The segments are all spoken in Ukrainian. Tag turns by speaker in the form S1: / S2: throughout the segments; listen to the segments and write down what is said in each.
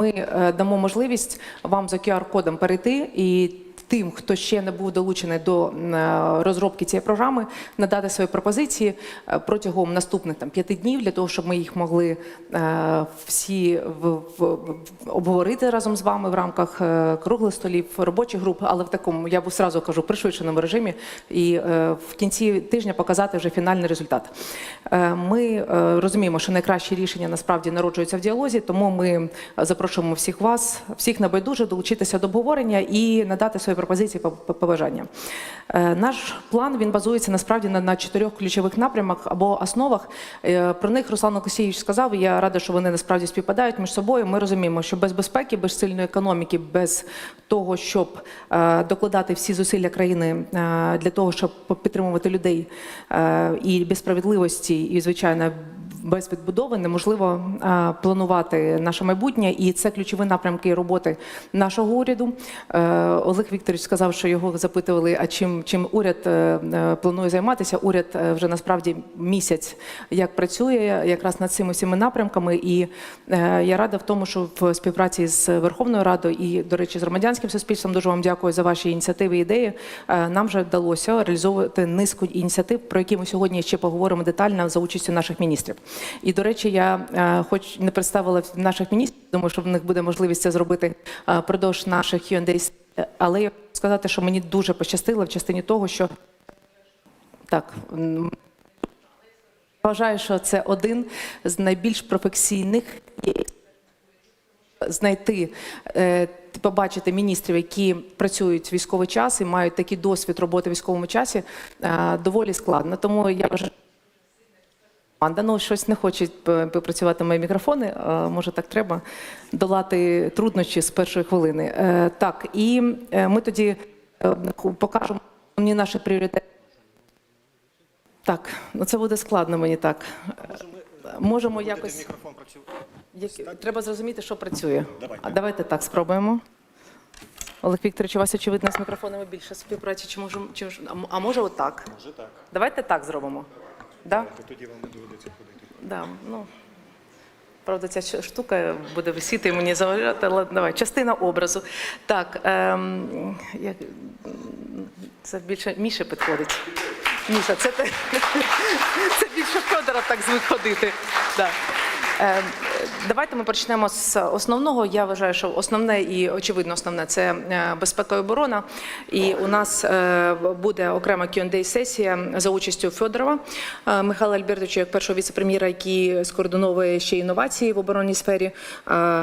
S1: Ми е, дамо можливість вам за QR-кодом перейти і тим, хто ще не був долучений до е, розробки цієї програми, надати свої пропозиції е, протягом наступних там п'яти днів для того, щоб ми їх могли всі обговорити разом з вами в рамках круглих столів, робочих груп, але в такому я б сразу кажу пришвидшеному режимі, і в кінці тижня показати вже фінальний результат. Ми розуміємо, що найкращі рішення насправді народжуються в діалозі, тому ми запрошуємо всіх вас, всіх небайдуже долучитися до обговорення і надати свої пропозиції по по- побажання. Е, Наш план він базується насправді на, чотирьох ключових напрямах або основах. Е, Про них Руслан Олексійович сказав. Я рада, що вони насправді співпадають між собою. Ми розуміємо, що без безпеки, без сильної економіки, без того, щоб е, докладати всі зусилля країни для того, щоб підтримувати людей і без справедливості, і звичайно. Без відбудови неможливо е, планувати наше майбутнє, і це ключові напрямки роботи нашого уряду. Е, Олег Вікторович сказав, що його запитували, а чим чим уряд е, планує займатися. Уряд вже насправді місяць як працює якраз над цими всіма напрямками. І я рада в тому, що в співпраці з Верховною Радою і, до речі, з громадянським суспільством дуже вам дякую за ваші ініціативи і ідеї. Нам вже вдалося реалізовувати низку ініціатив, про які ми сьогодні ще поговоримо детально за участю наших міністрів. І до речі, я е, хоч не представила наших міністрів, думаю, що в них буде можливість це зробити е, впродовж наших Q&A, але я хочу сказати, що мені дуже пощастило в частині того, що так. Вважаю, що це один з найбільш професійних знайти, е, побачити міністрів, які працюють в військовий час і мають такий досвід роботи в військовому часі, доволі складно. Тому я вважаю. Команда, ну щось не хоче п- працювати мої мікрофони. е, Може, так треба долати труднощі з першої хвилини. Е, Так, і е, ми тоді покажемо мені наші пріоритети. Так, ну це буде складно мені так. Можемо якось. Треба зрозуміти, що працює.
S2: Давайте.
S1: А давайте так спробуємо. Олег Вікторович, у вас очевидно з мікрофонами більше співпраці, чи може, чи а а може отак?
S2: Може так.
S1: Давайте так зробимо. Да?
S2: То тоді вам не доведеться ходити.
S1: Да, ну. Правда, ця штука буде висіти і мені заважати, але давай, частина образу. Так, ем, як, це більше Міше підходить. Міша, це, це більше Федора так звик ходити. Да. Ем, Давайте ми почнемо з основного. Я вважаю, що основне і очевидно основне це е, безпека і оборона. І у нас е, буде окрема Q&A сесія за участю Федорова е, Михайла Альбертовича, як першого віце-прем'єра, який скоординовує ще інновації в оборонній сфері,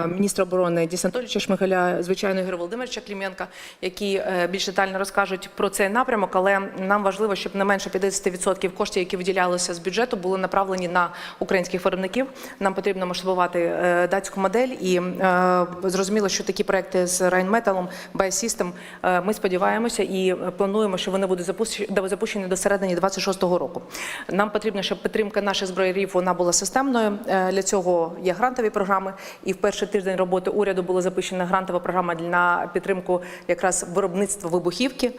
S1: міністра оборони Діса Анатолійовича Шмигаля, звичайно, Ігоря Володимировича Кліменка, які більш детально розкажуть про цей напрямок. Але нам важливо, щоб не менше 50% коштів, які виділялися з бюджету, були направлені на українських виробників. Нам потрібно масштабувати е, датську модель, і е, зрозуміло, що такі проекти з Rheinmetall, Biosystem, е, ми сподіваємося і плануємо, що вони будуть запущені, до середини 26-го року. Нам потрібно, щоб підтримка наших зброярів вона була системною. Для цього є грантові програми. І в перший тиждень роботи уряду була запущена грантова програма на підтримку якраз виробництва вибухівки.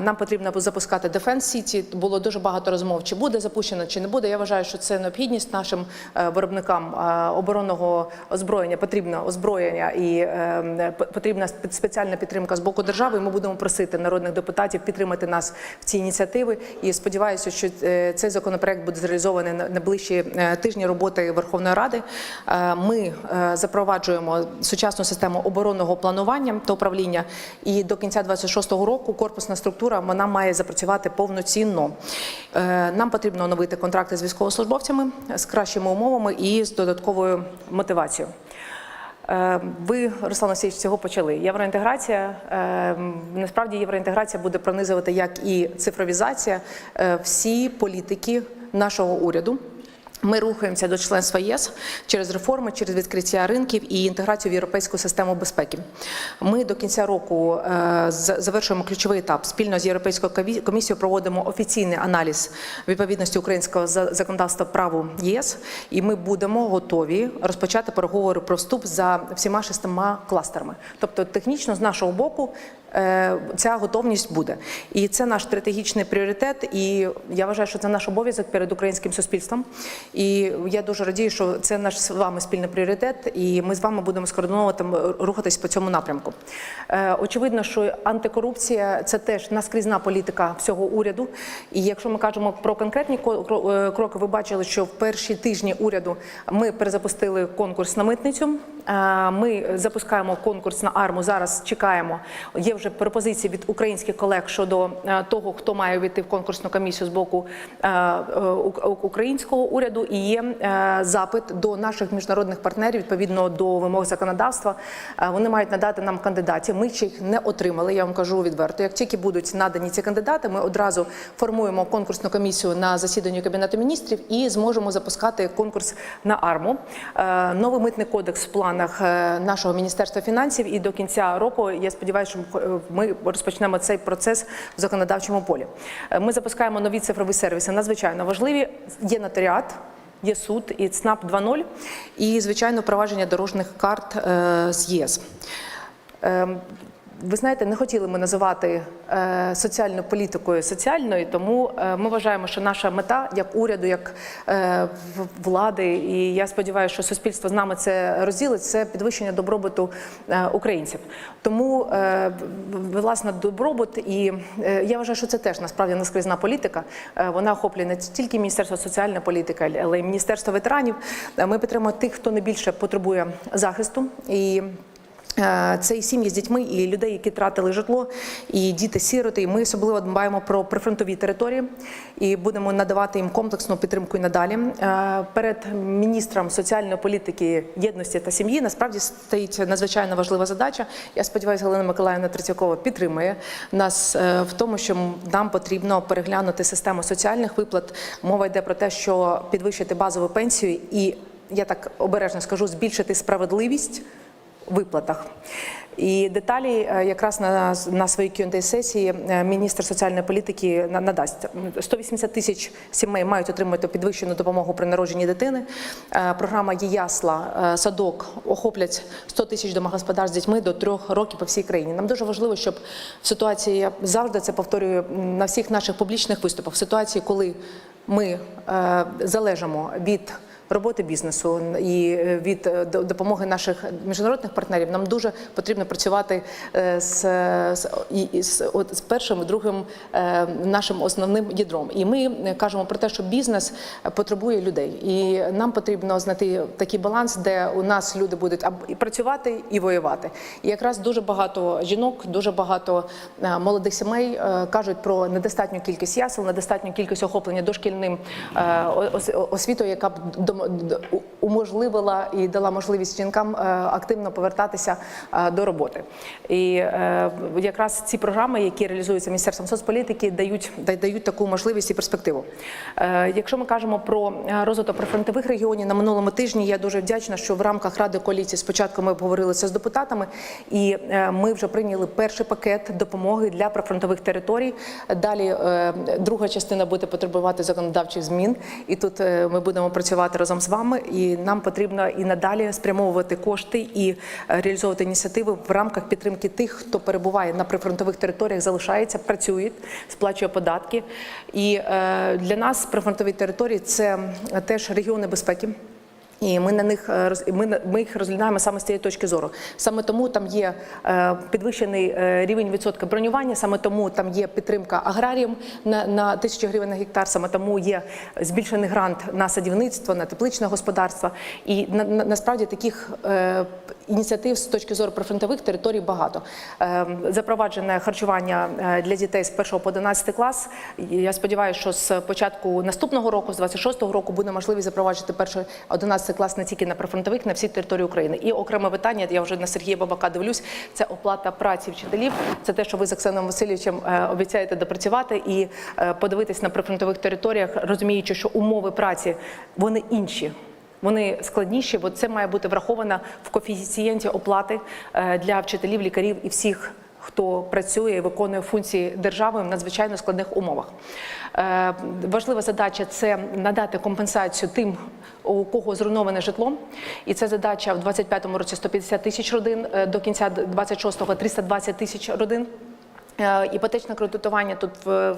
S1: Нам потрібно запускати Defense City. Було дуже багато розмов, чи буде запущено, чи не буде. Я вважаю, що це необхідність нашим виробникам е, оборонного озброєння. Потрібно озброєння і е, потрібна спеціальна підтримка з боку держави. Ми будемо просити народних депутатів підтримати нас в ці ініціативи. І сподіваюся, що е, цей законопроект буде зреалізований на найближчі е, тижні роботи Верховної Ради. Е, Ми запроваджуємо сучасну систему оборонного планування та управління. І до кінця 26-го року корпусна структура вона має запрацювати повноцінно. Нам потрібно оновити контракти з військовослужбовцями з кращими умовами і з додатковою мотивацією. Е, Ви, Руслан Олексійович, цього почали. Євроінтеграція е, насправді євроінтеграція буде пронизувати як і цифровізація е, всі політики нашого уряду. Ми рухаємося до членства єС через реформи, через відкриття ринків і інтеграцію в європейську систему безпеки. Ми до кінця року е, завершуємо ключовий етап. Спільно з європейською комі- комісією проводимо офіційний аналіз відповідності українського законодавства праву ЄС, і ми будемо готові розпочати переговори про вступ за всіма шестима кластерами. Тобто, технічно з нашого боку ця готовність буде. І це наш стратегічний пріоритет. І я вважаю, що це наш обов'язок перед українським суспільством. І я дуже радію, що це наш з вами спільний пріоритет, і ми з вами будемо скоординовувати рухатись по цьому напрямку. Е, Очевидно, що антикорупція це теж наскрізна політика всього уряду. І якщо ми кажемо про конкретні ко- е, кроки, ви бачили, що в перші тижні уряду ми перезапустили конкурс на митницю. Ми запускаємо конкурс на арму. Зараз чекаємо. Є вже пропозиції від українських колег щодо е, того, хто має війти в конкурсну комісію з боку е, е, українського уряду. І є запит до наших міжнародних партнерів відповідно до вимог законодавства. Вони мають надати нам кандидатів. Ми ще їх не отримали. Я вам кажу відверто. Як тільки будуть надані ці кандидати, ми одразу формуємо конкурсну комісію на засіданні кабінету міністрів і зможемо запускати конкурс на арму. Новий митний кодекс в планах е, нашого міністерства фінансів. І до кінця року я сподіваюся, що е, ми розпочнемо цей процес в законодавчому полі. Е, Ми запускаємо нові цифрові сервіси. Надзвичайно важливі. Є нотаріат. Є суд і ЦНАП 2.0, і звичайно провадження дорожніх карт з ЄС. Ви знаєте, не хотіли ми називати е, соціальну політикою соціальною, тому е, ми вважаємо, що наша мета як уряду, як е, влади, і я сподіваюся, що суспільство з нами це розділить, це підвищення добробуту українців. Тому власне добробут, і я вважаю, що це теж насправді наскрізна політика. Вона охоплює не тільки Міністерство соціальної політики, але й Міністерство ветеранів. Ми підтримуємо тих, хто найбільше потребує захисту і. Е, Це і сім'ї з дітьми, і людей, які втратили житло, і діти-сіроти. І ми особливо дбаємо про прифронтові території і будемо надавати їм комплексну підтримку і надалі. Е, Перед міністром соціальної політики, єдності та сім'ї насправді стоїть надзвичайно важлива задача. Я сподіваюся, Галина Миколаївна Третьякова підтримує нас е, в тому, що нам потрібно переглянути систему соціальних виплат. Мова йде про те, що підвищити базову пенсію і я так обережно скажу, збільшити справедливість виплатах. І деталі е, якраз на, на своїй qa сесії е, міністр соціальної політики на- надасть 180 тисяч сімей мають отримати підвищену допомогу при народженні дитини. Е, Програма е, садок охоплять 100 тисяч домогосподарств з дітьми до трьох років по всій країні. Нам дуже важливо, щоб в ситуації я завжди це повторюю на всіх наших публічних виступах. В ситуації, коли ми залежимо від роботи бізнесу і е, від е, допомоги наших міжнародних партнерів нам дуже потрібно працювати е, з, з, з, от, з першим і другим нашим основним ядром. І ми кажемо про те, що бізнес потребує людей, і нам потрібно знайти такий баланс, де у нас люди будуть і працювати і воювати. І якраз дуже багато жінок, дуже багато молодих сімей кажуть про недостатню кількість ясел, недостатню кількість охоплення дошкільним ос- освітою, яка б дом- д- у- уможливила і дала можливість жінкам е, активно повертатися е, до роботи. І е, якраз ці програми, які реалізуються міністерством соцполітики, дають дають таку можливість і перспективу. Якщо ми кажемо про розвиток прифронтових регіонів на минулому тижні, я дуже вдячна, що в рамках ради коаліції спочатку ми обговорили це з депутатами, і ми вже прийняли перший пакет допомоги для прифронтових територій. Далі друга частина буде потребувати законодавчих змін, і тут ми будемо працювати разом з вами. І нам потрібно і надалі спрямовувати кошти і е, реалізовувати ініціативи в рамках підтримки тих, хто перебуває на прифронтових територіях, залишається, працює, сплачує податки. І е, для нас прифронтові території це теж регіони безпеки. І ми на них е, ми, ми їх розглядаємо саме з цієї точки зору. Саме тому там є е, підвищений е, рівень відсотка бронювання, саме тому там є підтримка аграріям на, на тисячу гривень на гектар, саме тому є збільшений грант на садівництво, на тепличне господарство. І на, на, насправді таких е, ініціатив з точки зору прифронтових територій багато. Е, запроваджене харчування для дітей з 1 по 11 клас. Я сподіваюся, що з початку наступного року, з 26-го року, буде можливість запроваджувати перший 11 клас не тільки на прифронтових, на всій території України. І окреме питання, я вже на Сергія Бабака дивлюсь, це оплата праці вчителів. Це те, що ви з Оксаном Васильовичем е, обіцяєте допрацювати і е, подивитись на прифронтових територіях, розуміючи, що умови праці вони інші. Вони складніші, бо це має бути враховано в коефіцієнті оплати е, для вчителів, лікарів і всіх хто працює і виконує функції держави в надзвичайно складних умовах. Е, Важлива задача це надати компенсацію тим, у кого зруйноване житло. І це задача в 25-му році 150 тисяч родин, е, до кінця 26-го 320 тисяч родин. Е, Іпотечне кредитування тут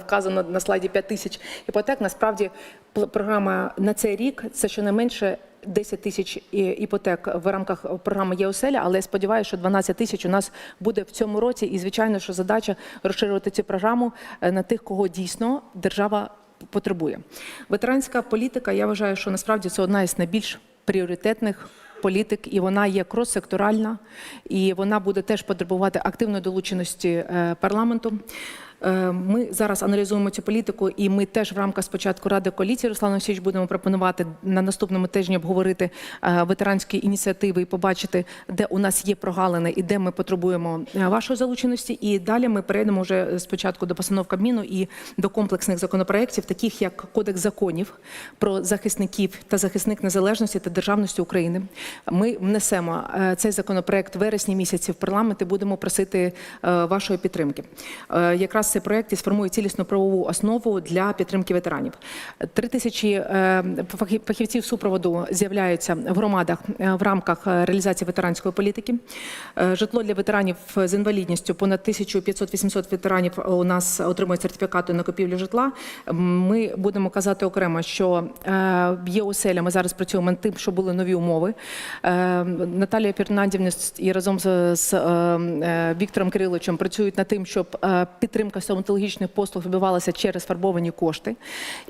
S1: вказано на слайді 5 тисяч іпотек. Насправді програма на цей рік це щонайменше 10 тисяч іпотек в рамках програми ЄОСЕЛЯ, але я сподіваюся, що 12 тисяч у нас буде в цьому році. І звичайно, що задача розширювати цю програму е, на тих, кого дійсно держава потребує. Ветеранська політика, я вважаю, що насправді це одна із найбільш пріоритетних політик, і вона є крос-секторальна, і вона буде теж потребувати активної долученості е, парламенту. Е, Ми зараз аналізуємо цю політику, і ми теж в рамках спочатку ради коаліції Руслан Олексійович будемо пропонувати на наступному тижні обговорити е, ветеранські ініціативи і побачити, де у нас є прогалини і де ми потребуємо е, вашої залученості. І далі ми перейдемо вже спочатку до постанов Кабміну і до комплексних законопроєктів, таких як Кодекс законів про захисників та захисник незалежності та державності України. Ми внесемо цей законопроект вересні місяці в парламент і будемо просити вашої підтримки. Якраз цей проект і сформує цілісну правову основу для підтримки ветеранів. Три тисячі е, фахівців супроводу з'являються в громадах е, в рамках е, реалізації ветеранської політики. Житло для ветеранів з інвалідністю понад 1500-800 ветеранів у нас отримують сертифікати на купівлю житла. Ми будемо казати окремо, що в ЄОСЕЛЯ ми зараз працюємо над тим, що були нові умови. Наталія Фернандівна і разом з, Віктором Кириловичем працюють над тим, щоб е, підтримка стоматологічних послуг відбувалася через фарбовані кошти.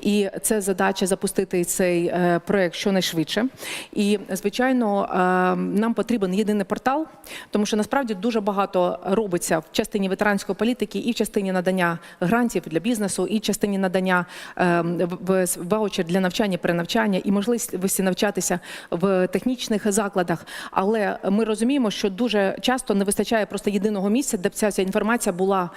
S1: І це задача запустити цей е, проект щонайшвидше. І звичайно, е, нам потрібен єдиний портал, тому що насправді дуже багато робиться в частині ветеранської політики і в частині надання грантів для бізнесу, і в частині надання е, ваучер для навчання, перенавчання і можливості навчатися в технічних закладах. Але ми розуміємо, що дуже часто не вистачає просто єдиного місця, де б ця інформація була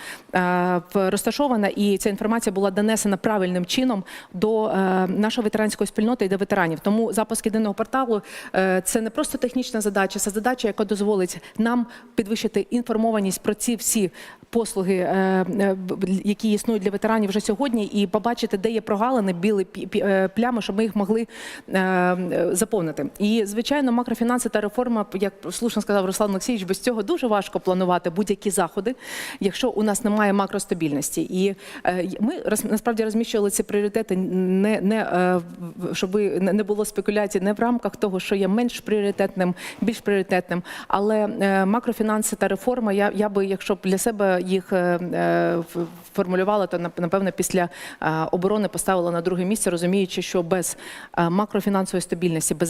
S1: розташована, і ця інформація була донесена правильним чином до е, нашої ветеранської спільноти і до ветеранів. Тому запуск єдиного порталу е, це не просто технічна задача, це задача, яка дозволить нам підвищити інформованість про ці всі послуги, е, які існують для ветеранів вже сьогодні, і побачити, де є прогалини, білі плями, щоб ми їх могли заповнити. І звичайно, макрофінанси та реформа, як слушно сказав Руслан Олексійович, без цього дуже важко планувати будь-які заходи, якщо у нас немає макростабільності. І е, ми насправді розміщували ці пріоритети не, не е, щоб не було спекуляцій не в рамках того, що є менш пріоритетним, більш пріоритетним, але е, макрофінанси та реформа, я, я би, якщо б для себе їх формулювала, то напевно після оборони поставила на друге місце, розуміючи, що без макрофінансової стабільності, без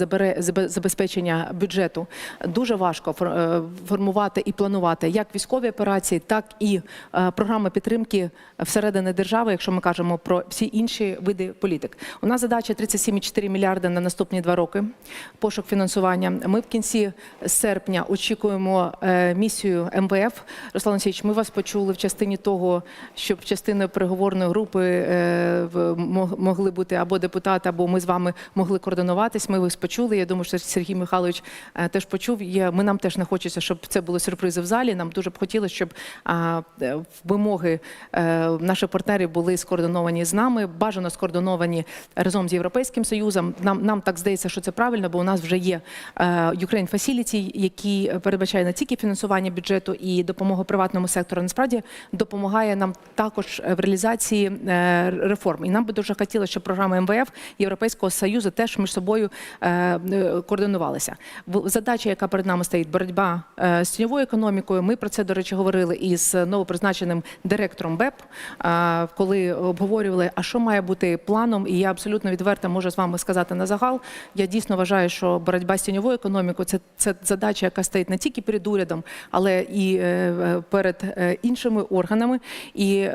S1: забезпечення бюджету дуже важко фор- формувати і планувати як військові операції, так і програми підтримки всередині держави, якщо ми кажемо про всі інші види політик. У нас задача 37,4 мільярди на наступні два роки. Пошук фінансування. Ми в кінці серпня очікуємо е, місію МВФ. Руслан Олексійович, ми вас почули в частині того, щоб частиною переговорної групи е, могли бути або депутати, або ми з вами могли координуватись. Ми вас почули. Я думаю, що Сергій Михайлович е, теж почув. Ми нам теж не хочеться, щоб це були сюрпризи в залі. Нам дуже б хотілося, щоб вимоги е, наших партнерів були скоординовані з нами, бажано скоординовані разом з Європейським Союзом. Нам нам так здається, що це правильно, бо у нас вже є е, Ukraine Facility, який передбачає не тільки фінансування бюджету і допомогу приватному сектору, насправді допомагає нам також в реалізації е, реформ. І нам би дуже хотілося, щоб програма МВФ Європейського Союзу теж між собою координувалися. Задача, яка перед нами стоїть, боротьба з тіньовою економікою. Ми про це, до речі, говорили із новопризначеним директором БЕП, е, коли обговорювали, а що має бути планом. І я абсолютно відверто можу з вами сказати на загал. Я дійсно вважаю, що боротьба з тіньовою економікою це, це задача, яка стоїть не тільки перед урядом, але і е, е, перед е, іншими органами. І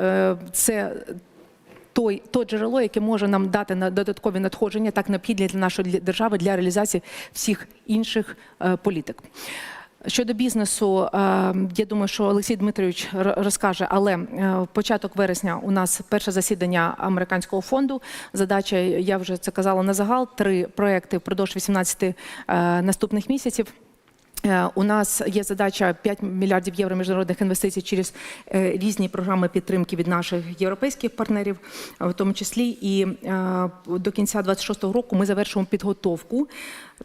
S1: це той, то джерело, яке може нам дати на додаткові надходження, так необхідні для нашої держави для реалізації всіх інших політик. Щодо бізнесу, е, я думаю, що Олексій Дмитрович розкаже, але е, початок вересня у нас перше засідання американського фонду. Задача, я вже це казала на загал, три проекти впродовж 18 е, наступних місяців. Е, У нас є задача 5 мільярдів євро міжнародних інвестицій через е, різні програми підтримки від наших європейських партнерів, в тому числі. І е, до кінця 2026 року ми завершимо підготовку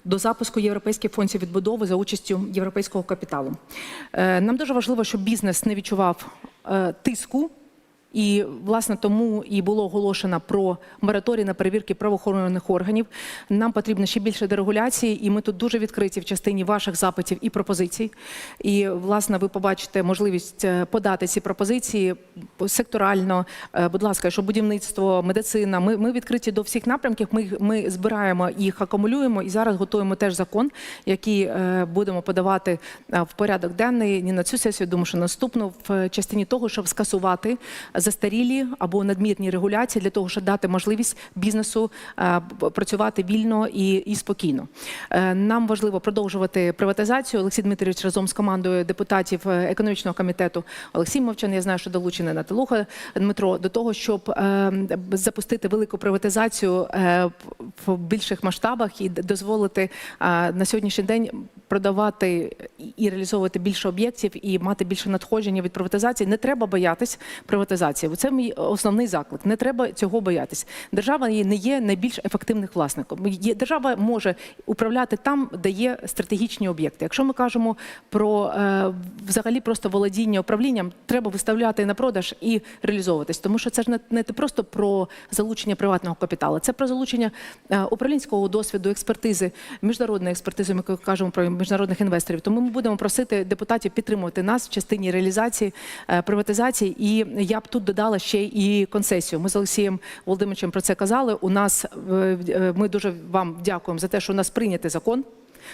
S1: до запуску європейських фондів відбудови за участю європейського капіталу. Нам дуже важливо, щоб бізнес не відчував тиску. І власне тому і було оголошено про мораторій на перевірки правоохоронних органів. Нам потрібно ще більше дерегуляції, і ми тут дуже відкриті в частині ваших запитів і пропозицій. І власне ви побачите можливість е, подати ці пропозиції секторально. Е, Будь ласка, що будівництво, медицина. Ми, ми відкриті до всіх напрямків. Ми, ми збираємо їх, акумулюємо і зараз готуємо теж закон, який е, будемо подавати в порядок денний не на цю сесію, думаю, що наступну в частині того, щоб скасувати застарілі або надмірні регуляції для того, щоб дати можливість бізнесу е, працювати вільно і, і спокійно. Е, Нам важливо продовжувати приватизацію. Олексій Дмитрович разом з командою депутатів е, економічного комітету Олексій Мовчан, я знаю, що долучений Наталуха Дмитро до того, щоб запустити велику приватизацію в більших масштабах і дозволити на сьогоднішній день продавати і реалізовувати більше об'єктів і мати більше надходження від приватизації. Не треба боятись приватизації. Це мій основний заклик. Не треба цього боятись. Держава не є найбільш ефективним власником. Держава може управляти там, де є стратегічні об'єкти. Якщо ми кажемо про е, взагалі просто володіння управлінням, треба виставляти на продаж і реалізовуватись, тому що це ж не, не просто про залучення приватного капіталу, це про залучення е, управлінського досвіду, експертизи, міжнародної експертизи. Ми кажемо про міжнародних інвесторів. Тому ми будемо просити депутатів підтримувати нас в частині реалізації е, приватизації. І я б тут додала ще і концесію. Ми з Олексієм Володимировичем про це казали. У нас е, е, ми дуже вам дякуємо за те, що у нас прийнятий закон.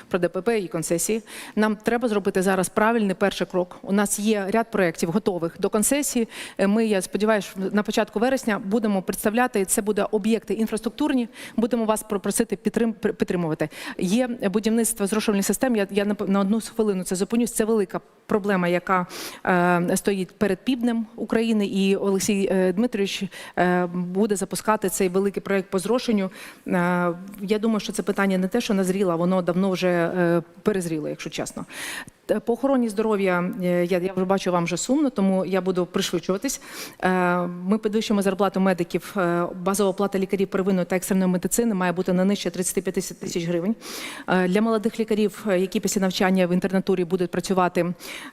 S1: Про ДПП і концесії нам треба зробити зараз правильний перший крок. У нас є ряд проєктів готових до концесії. Е, Ми, я сподіваюся, на початку вересня будемо представляти. Це буде об'єкти інфраструктурні. Будемо вас просити підтрим, підтримувати. Є будівництво зрошувальних систем. Я, я на, одну хвилину це зупинюсь. Це велика проблема, яка е, стоїть перед півднем України. І Олексій е, Дмитрович е, буде запускати цей великий проєкт по зрошенню. Е, я думаю, що це питання не те, що назріло, воно давно вже е, перезріло, якщо чесно. Т- По охороні здоров'я е, я, я вже бачу вам вже сумно, тому я буду пришвидшуватись. Е, Ми підвищуємо зарплату медиків. Е, Базова плата лікарів первинної та екстреної медицини має бути не нижче 35 тисяч гривень. Е, Для молодих лікарів, е, які після навчання в інтернатурі будуть працювати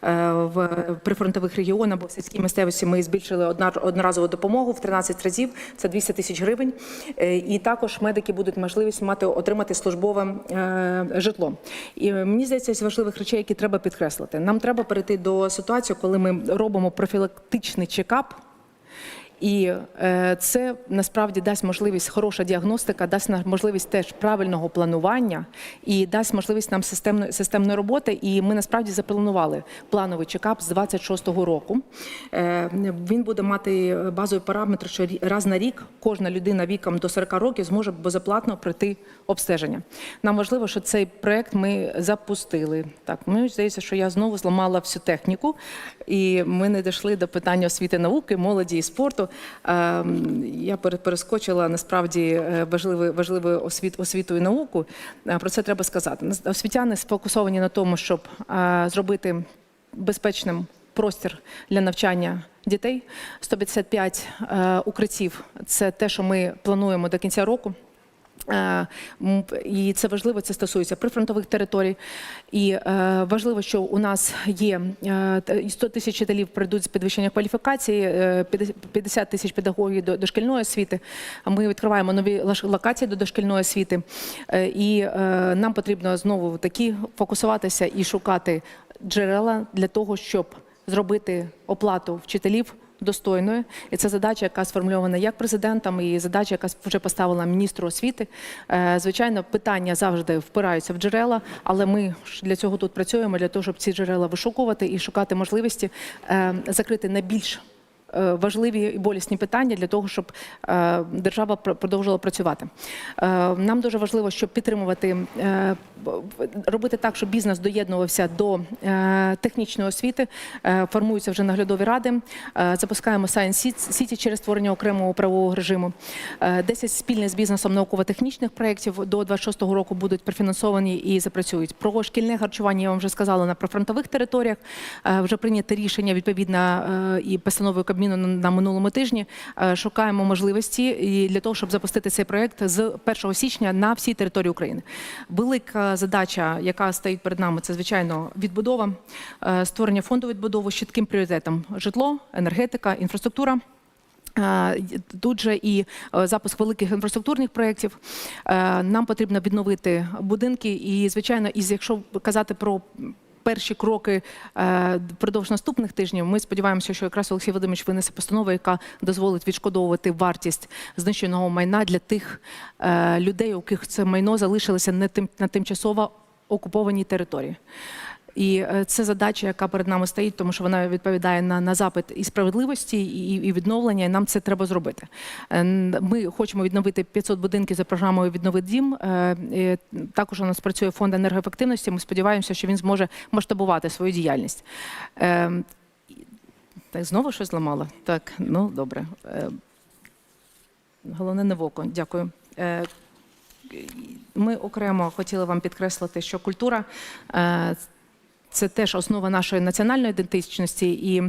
S1: е, в прифронтових регіонах або в сільській місцевості, ми збільшили одноразову допомогу в 13 разів. Це 200 тисяч гривень. Е, І також медики будуть можливість мати отримати службове е, житло. І е, мені здається, важливих речей, які треба підкреслити. Нам треба перейти до ситуації, коли ми робимо профілактичний чекап. І е, це насправді дасть можливість хороша діагностика, дасть нам можливість теж правильного планування і дасть можливість нам системної системної роботи. І ми насправді запланували плановий чекап з 26-го року. Е, він буде мати базові параметри, що раз на рік кожна людина віком до 40 років зможе безоплатно пройти обстеження. Нам важливо, що цей проект ми запустили. Так, мені здається, що я знову зламала всю техніку, і ми не дійшли до питання освіти науки, молоді і спорту. Ем, Я пере- перескочила насправді важливий важливу, важливу освіт, освіту і науку. Е, Про це треба сказати. Освітяни сфокусовані на тому, щоб е, зробити безпечним простір для навчання дітей. 155 е, укриттів це те, що ми плануємо до кінця року. Е, І це важливо, це стосується прифронтових територій. І е, важливо, що у нас є е, т- 100 тисяч вчителів прийдуть з підвищення кваліфікації, е, 50 50 тисяч педагогів до дошкільної освіти. Ми відкриваємо нові локації до дошкільної освіти. Е, І е, нам потрібно знову такі фокусуватися і шукати джерела для того, щоб зробити оплату вчителів достойною. І це задача, яка сформульована як президентом, і задача, яка вже поставила міністру освіти. Е, Звичайно, питання завжди впираються в джерела, але ми для цього тут працюємо, для того, щоб ці джерела вишукувати і шукати можливості е, закрити найбільш важливі і болісні питання для того, щоб е, держава пр- продовжувала працювати. Е, Нам дуже важливо, щоб підтримувати, е, робити так, щоб бізнес доєднувався до е, технічної освіти. Е, Формуються вже наглядові ради. Е, Запускаємо Science City- через створення окремого правового режиму. Е, 10 спільних з бізнесом науково-технічних проєктів до 26-го року будуть профінансовані і запрацюють. Про шкільне харчування я вам вже сказала на прифронтових територіях. Е, Вже прийнято рішення відповідно е, і постановою Кабміну на- минулому тижні. Е, Шукаємо можливості і для того, щоб запустити цей проєкт з 1 січня на всій території України. Велика задача, яка стоїть перед нами, це звичайно відбудова, е, створення фонду відбудови з чітким пріоритетом: житло, енергетика, інфраструктура. Е, Тут же і запуск великих інфраструктурних проєктів. Нам потрібно відновити будинки, і звичайно, із якщо казати про перші кроки е, впродовж наступних тижнів, ми сподіваємося, що якраз Олексій Вадимович винесе постанову, яка дозволить відшкодовувати вартість знищеного майна для тих е, людей, у яких це майно залишилося на тимчасово окупованій території. І е, це задача, яка перед нами стоїть, тому що вона відповідає на, на запит і справедливості, і, і відновлення. І нам це треба зробити. Е, Ми хочемо відновити 500 будинків за програмою Віднови дім. Е, Також у нас працює фонд енергоефективності. Ми сподіваємося, що він зможе масштабувати свою діяльність. Так, знову щось зламало? Так, ну добре. Головне не в око. Дякую. Ми окремо хотіли вам підкреслити, що культура це теж основа нашої національної ідентичності, і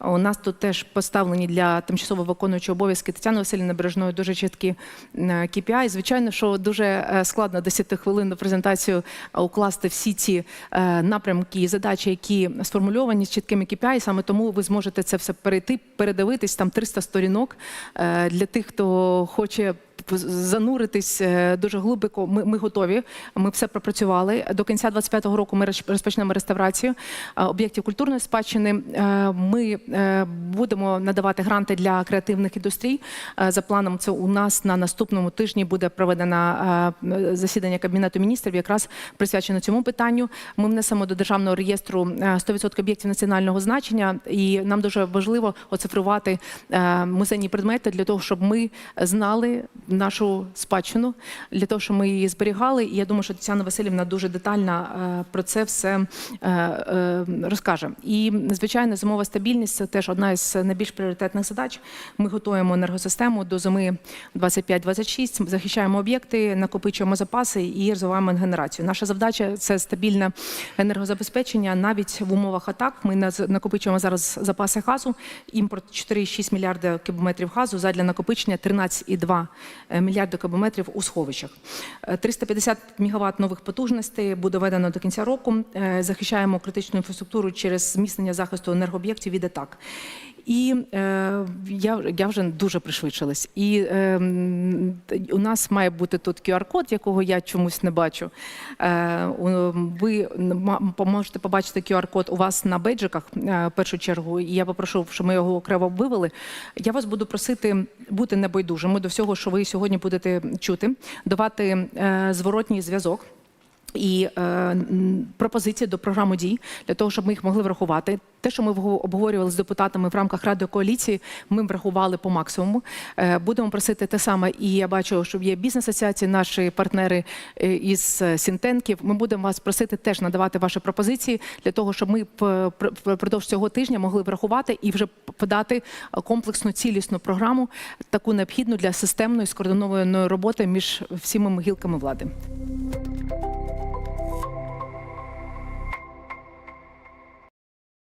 S1: у нас тут теж поставлені для тимчасово виконуючої обов'язки Тетяни Васильівни Бережної дуже чіткі е, KPI. Звичайно, що дуже е, складно 10 хвилинну презентацію е, укласти всі ці е, напрямки і задачі, які сформульовані з чіткими KPI. Саме тому ви зможете це все перейти, передивитись там 300 сторінок е, для тих, хто хоче зануритись е, дуже глибоко. Ми, ми готові. Ми все пропрацювали. До кінця 25-го року ми роз- розпочнемо реставрацію е, об'єктів культурної спадщини. Е, Ми будемо надавати гранти для креативних індустрій. За планом, це у нас на наступному тижні буде проведено засідання Кабінету міністрів, якраз присвячено цьому питанню. Ми внесемо до державного реєстру е, 100% об'єктів національного значення, і нам дуже важливо оцифрувати музейні предмети для того, щоб ми знали нашу спадщину, для того, щоб ми її зберігали. І я думаю, що Тетяна Васильівна дуже детально е, про це все е, е, розкаже. І звичайно, зимова стабільність це теж одна із найбільш пріоритетних задач. Ми готуємо енергосистему до зими 25-26, захищаємо об'єкти, накопичуємо запаси і розвиваємо генерацію. Наша завдача це стабільне енергозабезпечення навіть в умовах атак. Ми накопичуємо зараз запаси газу, імпорт 4,6 мільярда кубометрів газу задля накопичення 13,2 мільярда кубометрів у сховищах. Е, 350 мегаватт нових потужностей буде введено до кінця року. Е, Захищаємо критичну інфраструктуру через зміцнення захисту енергооб'єктів від атак. І е, я, я вже дуже пришвидшилась. І е, у нас має бути тут QR-код, якого я чомусь не бачу. Е, ви можете побачити QR-код у вас на бейджиках е, в першу чергу. І я попрошу, щоб ми його окремо вивели. Я вас буду просити бути небайдужими до всього, що ви сьогодні будете чути, давати е, зворотній зв'язок і е, пропозиції до програми дій для того, щоб ми їх могли врахувати. Те, що ми обговорювали з депутатами в рамках ради коаліції, ми врахували по максимуму. Е, будемо просити те саме. І я бачу, що є бізнес-асоціації, наші партнери е, із е, Сінтенків. Ми будемо вас просити теж надавати ваші пропозиції для того, щоб ми впродовж цього тижня могли врахувати і вже подати комплексну цілісну програму, таку необхідну для системної скоординованої роботи між всіми гілками влади.